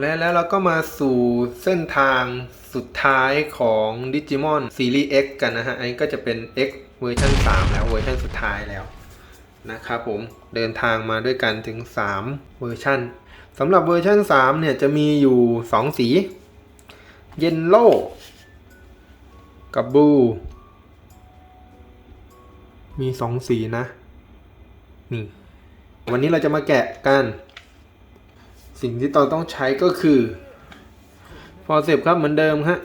และแล้วเราก็มาสู่เส้นทางสุดท้ายของ Digimon Series X กันนะฮะ อันนี้ก็จะเป็น X เวอร์ชัน3 แล้วเวอร์ชันสุดท้ายแล้วนะครับผมเดินทางมาด้วยกันถึง 3 เวอร์ชันสำหรับเวอร์ชัน3 เนี่ยจะมีอยู่ 2 สี เยนโลกับบูมี 2 สีนะนี่วันนี้เราจะมาแกะกัน สิ่งที่เราต้องใช้ก็คือฟอร์เซปครับเหมือนเดิมฮะ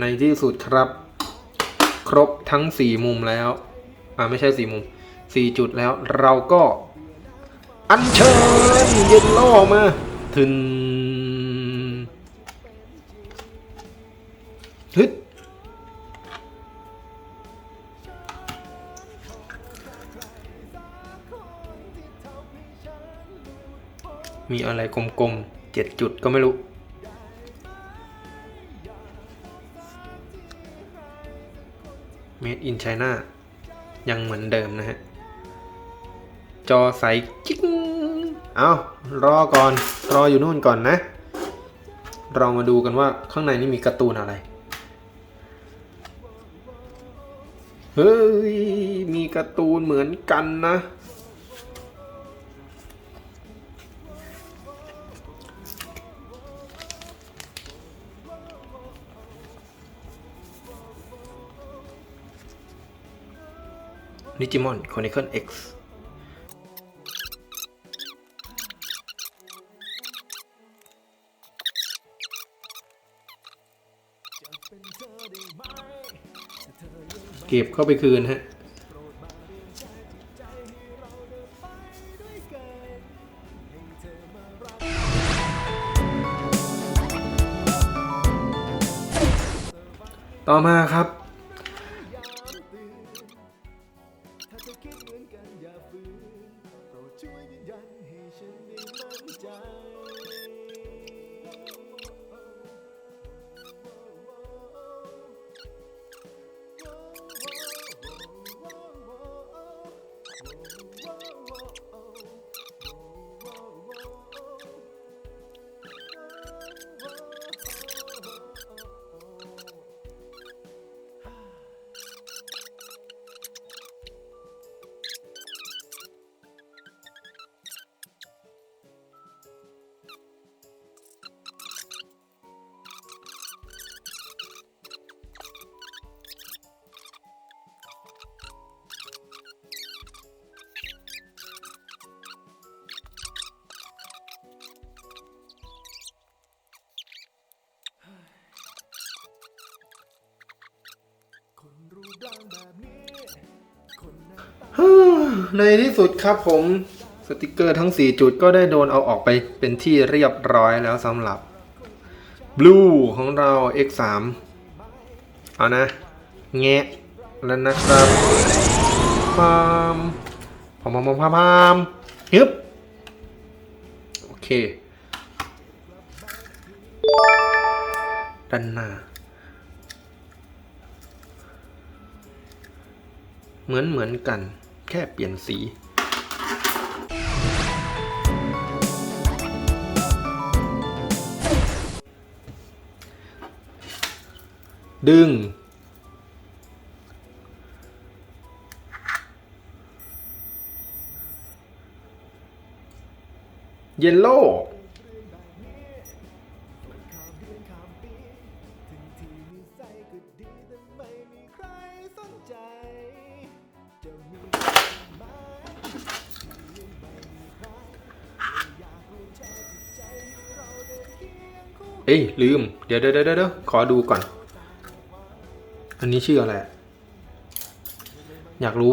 ในที่สุดครับ ครบทั้ง 4 มุมแล้ว อ่าไม่ใช่ 4 มุม 4 จุดแล้วเราก็ อัญเชิญเย็นลออมาถึงฮึดมีอะไรกลมๆเจ็ดจุดก็ไม่รู้ Made in China ยังเหมือนเดิมนะฮะ จอใสจิ๊งเอารอก่อน รออยู่นู่นก่อนนะ เรามาดูกันว่าข้างในนี่มีการ์ตูนอะไร เฮ้ย มีการ์ตูนเหมือนกันนะ Digimon Chronicle X เก็บเข้าไปคืนฮะ ต่อมาครับ เหมือนกันอย่าฝืนโปรดช่วยยืนยันให้ฉันได้มั่นใจ ในที่สุดครับผมสติกเกอร์ทั้ง 4 จุดก็ได้โดนเอาออกไปเป็นที่เรียบร้อยแล้วสำหรับ Blue ของเรา X3 เอานะ แงะแล้วนะครับพามพามพามพามพามฮึบโอเคด้านหน้าเหมือนเหมือนกัน ค่เปลี่ยนสีดึง เยลโล่ เอ้ยลืมเดี๋ยวเดี๋ยวเดี๋ยวเดี๋ยวขอดูก่อน อันนี้ชื่ออะไร อยากรู้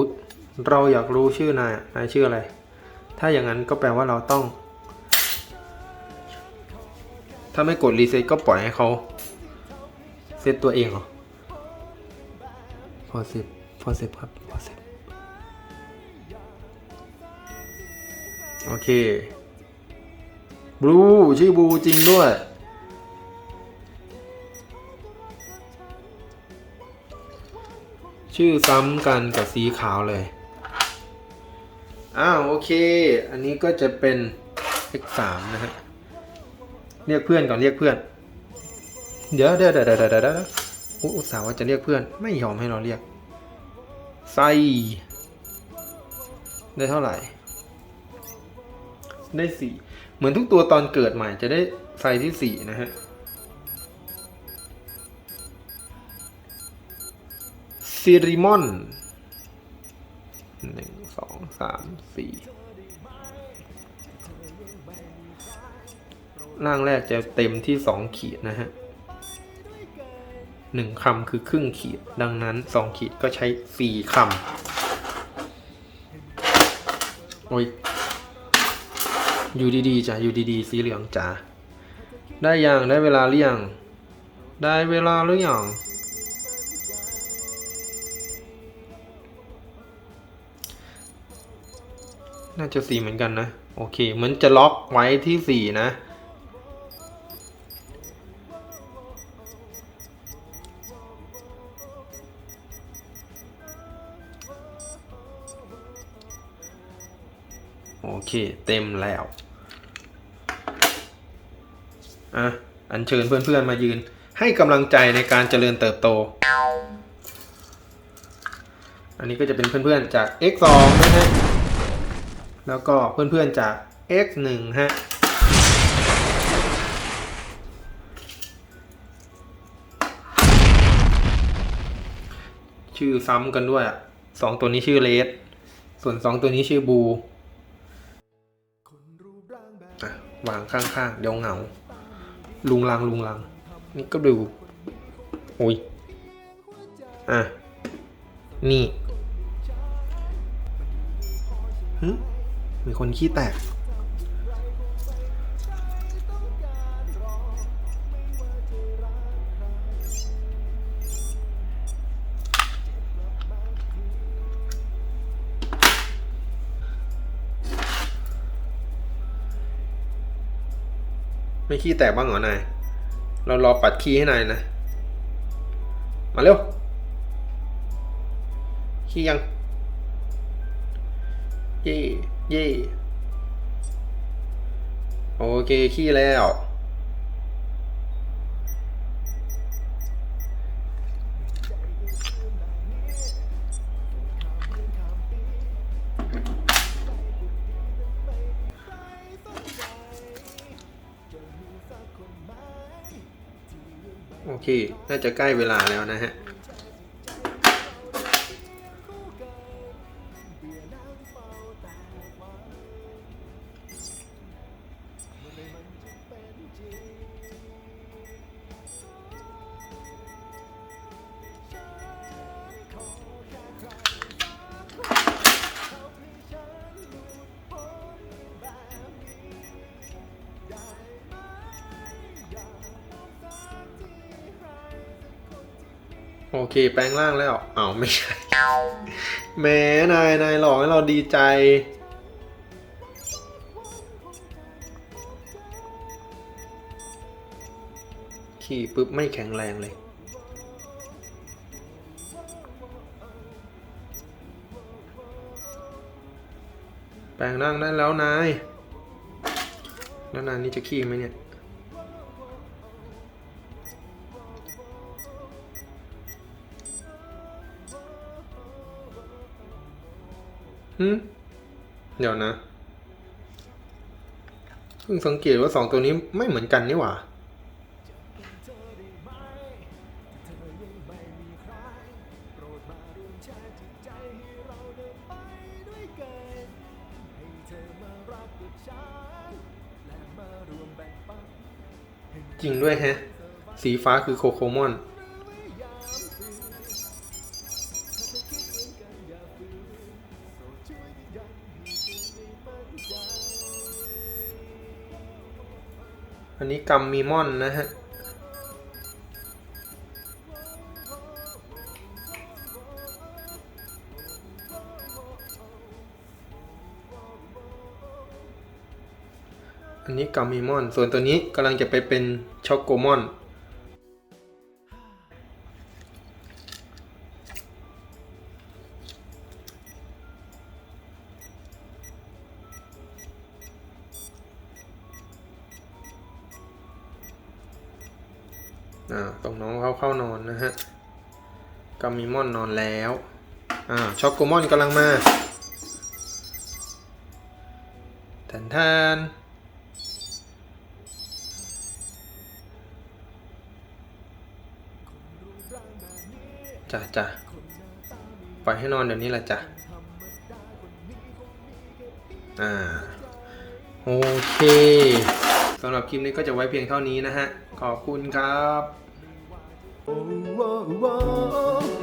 เราอยากรู้ชื่อนาย นายชื่ออะไร ถ้าอย่างนั้นก็แปลว่าเราต้อง ถ้าไม่กดรีเซ็ตก็ปล่อยให้เขาเซตตัวเองเหรอพอสิบพอสิบครับพอสิบโอเคบลูชื่อบลูจริงด้วย ชื่อซ้ำกันกับสีขาวเลย อ้าวโอเค อันนี้ก็จะเป็น x 3 นะฮะ เรียกเพื่อนก่อนเรียกเพื่อน เดี๋ยวเดี๋ยวเดี๋ยวเดี๋ยวเดี๋ยวเดี๋ยวอุอุตส่าห์ว่าจะเรียกเพื่อน ไม่ยอมให้เราเรียกไซได้เท่าไหร่ ได้สี่เหมือนทุกตัวตอนเกิดใหม่จะได้ไซที่สี่นะฮะ ซิริมอนหนึ่งสองสามสี่ร่างแรกจะเต็มที่สองขีดนะฮะหนึ่งคำคือครึ่งขีด ดังนั้นสองขีดก็ใช้สี่คำ โอ้ย อยู่ดีๆจ้ะอยู่ดีๆ สีเหลืองจ้ะได้ยัง ได้เวลาหรือยัง ได้เวลาหรือยัง น่าจะสี่เหมือนกันนะ โอเค เหมือนจะล็อกไว้ที่สี่นะ โอเคเต็มแล้ว อะ อัญเชิญเพื่อนๆมายืน ให้กำลังใจในการเจริญเติบโตอันนี้ก็จะเป็นเพื่อนๆจาก x 2 นะฮะ แล้วก็เพื่อนๆจาก x 1ฮะชื่อซ้ำกันด้วยอะสองตัวนี้ชื่อเลสส่วนสองตัวนี้ชื่อบูวางข้างๆ เดี๋ยวเหงา ลุงลังลุงลัง นี่ก็ดูโอ้ย อะ นี่หึ มีคนขี้แตก ไม่ขี้แตกบ้างเหรอนาย เรารอปัดขี้ให้นายนะ มาเร็ว ขี้ยังเย่ เย่โอเคขี้แล้ว โอเค น่าจะใกล้เวลาแล้วนะฮะ โอเค แปลงร่างแล้วอ้าวไม่ใช่แหมนายนายหลอกให้เราดีใจ ขี่ปุ๊บไม่แข็งแรงเลยแปลงร่างได้แล้วนาย แล้วนายนี่จะขี้ไหมเนี่ย เดี๋ยวนะเพิ่งสังเกตว่าสองตัวนี้ไม่เหมือนกันนี่หว่าจริงปันจริงด้วยแฮะ สีฟ้าคือโคโคมอน อันนี้กัมมีมอนนะฮะ อันนี้กัมมีมอน ส่วนตัวนี้กำลังจะไปเป็นช็อกโกมอน อ่าตรงน้องเขาเข้านอนนะฮะกัมมีมอนนอนแล้วอ่าช็อกโกมอนกำลังมาแทนแทนจ้ะจ้ะปล่อยให้นอนเดี๋ยวนี้แหละจ้ะ อ่า โอเคสำหรับคลิปนี้ก็จะไว้เพียงเท่านี้นะฮะ ขอบคุณครับ โอ้โอ้โอ้